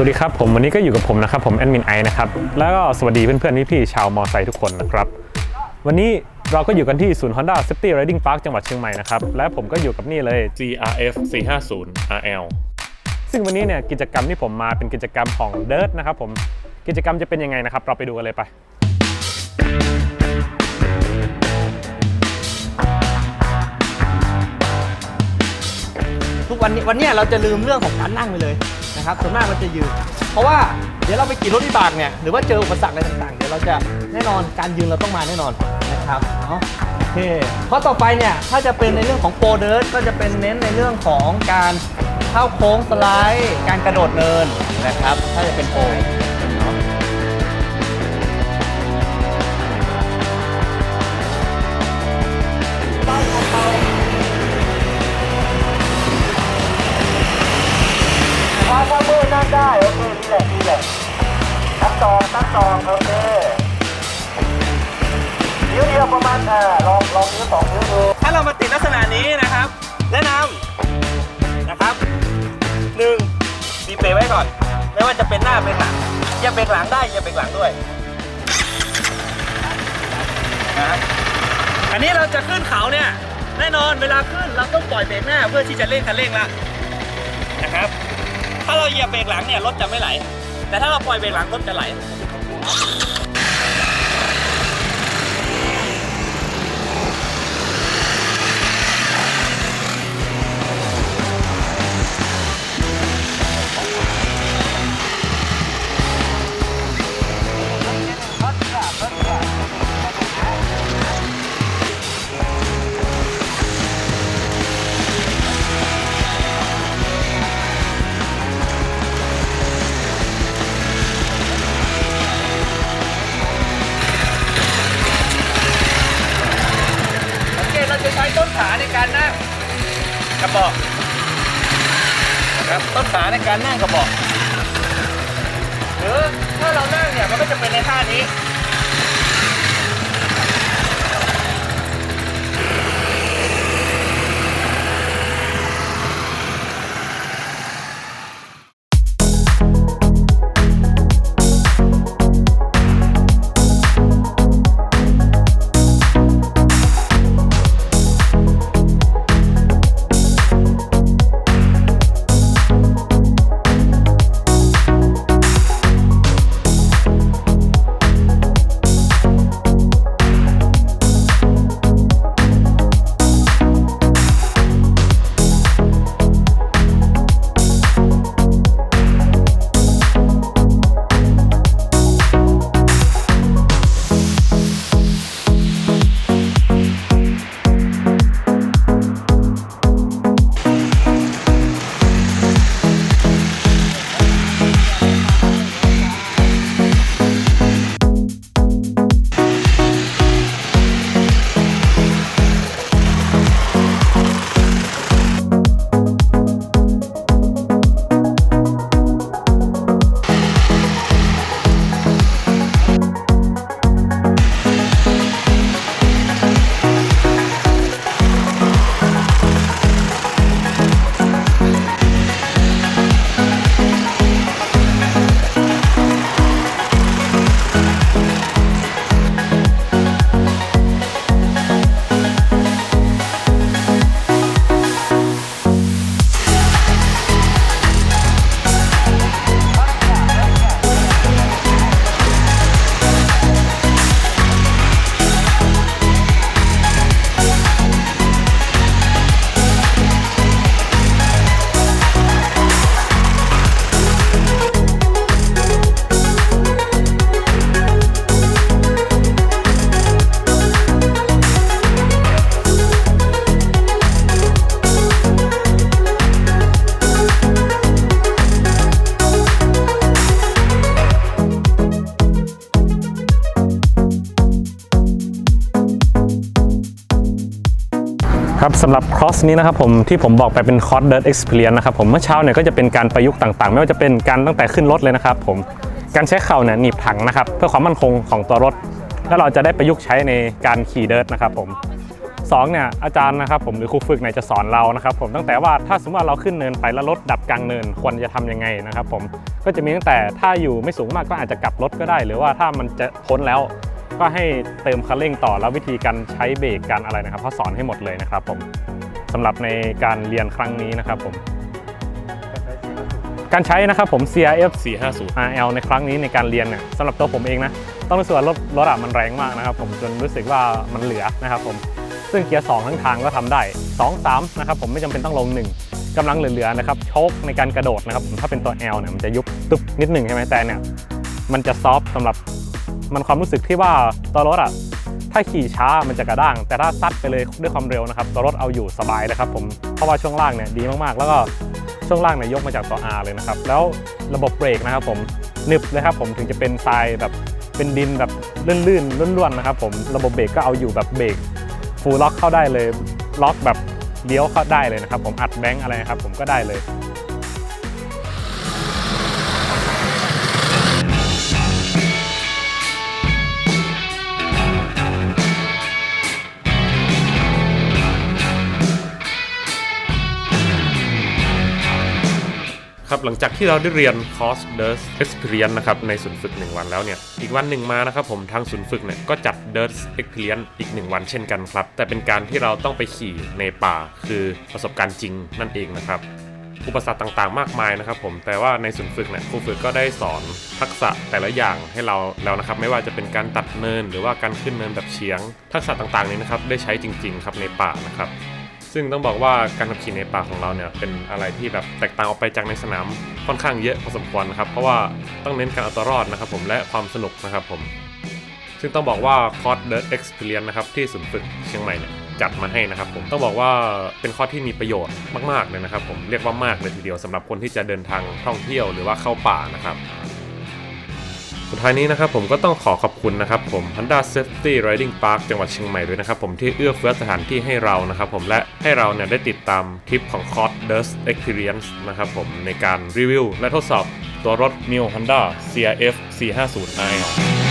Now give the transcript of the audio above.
วัสดีครับ ผมวันนี้ก็อยู่กับผมนะครับ ผมแอดมินไอนะครับ แล้วก็สวัสดีเพื่อนๆพี่ๆชาวมอไซค์ทุกคนนะครับ วันนี้เราก็อยู่กันที่ศูนย์ Honda Safety Riding Park จังหวัดเชียงใหม่นะครับ และผมก็อยู่กับนี่เลย GRF 450 RL ซึ่งวันนี้เนี่ยกิจกรรมที่ผมมาเป็นกิจกรรมของ Dirt นะครับผมกิจกรรมจะเป็นยังไงนะครับ เราไปดูกันเลยไปทุกวันนี้วันนี้เราจะลืมเรื่องของการนั่งไปเลย นะครับส่วนมากมันจะยืน เพราะว่าเดี๋ยวเราไปขี่รถวิบากเนี่ยหรือว่าเจออุปสรรคอะไรต่างๆ เดี๋ยวเราจะแน่นอนการยืนเราต้องมาแน่นอนนะครับเนาะโอเคข้อต่อไปเนี่ยถ้าจะเป็นในเรื่องของโปรเดิร์ก็จะเป็นเน้นในเรื่องของการเข้าโค้งสไลด์ การกระโดดเนินนะครับ ถ้าจะเป็นโปร ได้โอเคนี่แหละนี่แหละนับสองนับสองโอเคนิ้วเดียวประมาณอ่าลองลองนิ้วสองนิ้วดูถ้าเรามาติดลักษณะนี้นะครับ แนะนำนะครับหนึ่งมีเปย์ไว้ก่อน ไม่ว่าจะเป็นหน้าเป็นหลังอย่าเบรกหลังได้อย่าเบรกหลังด้วยนะอันนี้เราจะขึ้นเขาเนี่ยแน่นอนเวลาขึ้นเราต้องปล่อยเบรกหน้าเพื่อที่จะเร่งคันเร่งละนะครับ ถ้าเราเหยียบเบรกหลังเนี่ยรถจะไม่ไหล แต่ถ้าเราปล่อยเบรกหลังรถจะไหล กระบอกนะครับต้นขาในการนั่งกระบอกหรือถ้าเรานั่งเนี่ยมันก็จะเป็นในท่านี้ ครับสำหรับคอร์สนี้นะครับผมที่ผมบอกไปเป็นคอร์ส Dirt Experience นะครับผมเมื่อเช้าเนี่ยก็จะเป็นการประยุกต์ต่างๆ ไม่ว่าจะเป็นการตั้งแต่ขึ้นรถเลยนะครับผมการใช้เข่าเนี่ยหนีบถังนะครับเพื่อความมั่นคงของตัวรถ แล้วเราจะได้ประยุกต์ใช้ในการขี่เดิร์ทนะครับผมสองเนี่ยอาจารย์นะครับผมหรือครูฝึกเนี่ยจะสอนเรานะครับผมตั้งแต่ว่าถ้าสมมติว่าเราขึ้นเนินไปแล้วรถดับกลางเนินควรจะทำยังไงนะครับผมก็จะมีตั้งแต่ถ้าอยู่ไม่สูงมากก็อาจจะกลับรถก็ได้ หรือว่าถ้ามันจะพ้นแล้ว ก็ให้เติมคันเร่งต่อแล้ววิธีการใช้เบรกการอะไรนะครับเขาสอนให้หมดเลยนะครับผมสำหรับในการเรียนครั้งนี้นะครับผมการใช้นะครับผม CRF 450 RL ในครั้งนี้ในการเรียนเนี่ยสำหรับตัวผมเองนะต้องรู้สึกว่ารถรถอะมันแรงมากนะครับผมจนรู้สึกว่ามันเหลือนะครับผมซึ่งเกียร์2ทั้งทางก็ทำได้ 2 3นะครับผมไม่จำเป็นต้องลง 1กำลังเหลือๆนะครับโชคในการกระโดดนะครับผมถ้าเป็นตัว L เนี่ยมันจะยุบตึ๊บนิดหนึ่งใช่ไหมแต่เนี่ยมันจะซอฟสำหรับ มันความรู้สึกที่ว่าตัวรถอะถ้าขี่ช้ามันจะกระด้าง แต่ถ้าซัดไปเลยด้วยความเร็วนะครับตัวรถเอาอยู่สบายเลยครับผมเพราะว่าช่วงล่างเนี่ยดีมากๆ แล้วก็ช่วงล่างเนี่ยยกมาจากตัว R เลยนะครับแล้วระบบเบรกนะครับผมหนึบเลยครับผมถึงจะเป็นทรายแบบเป็นดินแบบลื่นๆล้วนๆนะครับผมระบบเบรกก็เอาอยู่แบบเบรกฟูลล็อกเข้าได้เลยล็อกแบบเลี้ยวเข้าได้เลยนะครับผมอัดแบงค์อะไรครับผมก็ได้เลย ครับหลังจากที่เราได้เรียนคอร์ส Dirt Experience นะครับในศูนย์ฝึก 1 วันแล้วเนี่ย อีกวันหนึ่งมานะครับผมทางศูนย์ฝึกเนี่ยก็จัด Dirt Experience อีก 1 วันเช่นกันครับ แต่เป็นการที่เราต้องไปขี่ในป่าคือประสบการณ์จริงนั่นเองนะครับอุปสรรคต่างๆ มากมายนะครับผมแต่ว่าในศูนย์ฝึกเนี่ยครูฝึกก็ได้สอนทักษะแต่ละอย่างให้เราแล้วนะครับ ไม่ว่าจะเป็นการตัดเนิน หรือว่าการขึ้นเนินแบบเฉียง ทักษะต่างๆนี้นะครับได้ใช้จริง ๆ ครับในป่านะครับ ซึ่งต้องบอกว่าการขับขี่ในป่าของเราเนี่ยเป็นอะไรที่แบบแตกต่างออกไปจากในสนามค่อนข้างเยอะพอสมควรนะครับเพราะว่าต้องเน้นการเอาตัวรอดนะครับผมและความสนุกนะครับผม ซึ่งต้องบอกว่าคอร์ส The Experience นะครับที่ศูนย์ฝึกเชียงใหม่เนี่ยจัดมาให้นะครับผมต้องบอกว่าเป็นคอร์สที่มีประโยชน์มากๆเลยนะครับผมเรียกว่ามากเลยทีเดียวสำหรับคนที่จะเดินทางท่องเที่ยวหรือว่าเข้าป่านะครับ สุดท้ายนี้นะครับผมก็ต้องขอขอบคุณนะครับผม Honda Safety Riding Park จังหวัดเชียงใหม่ด้วยนะครับผมที่เอื้อเฟื้อสถานที่ให้เรานะครับผมและให้เราเนี่ยได้ติดตามทริปของ c o r s Dust Experience นะครับผมในการรีวิวและทดสอบตัวรถ New Honda CRF 450 i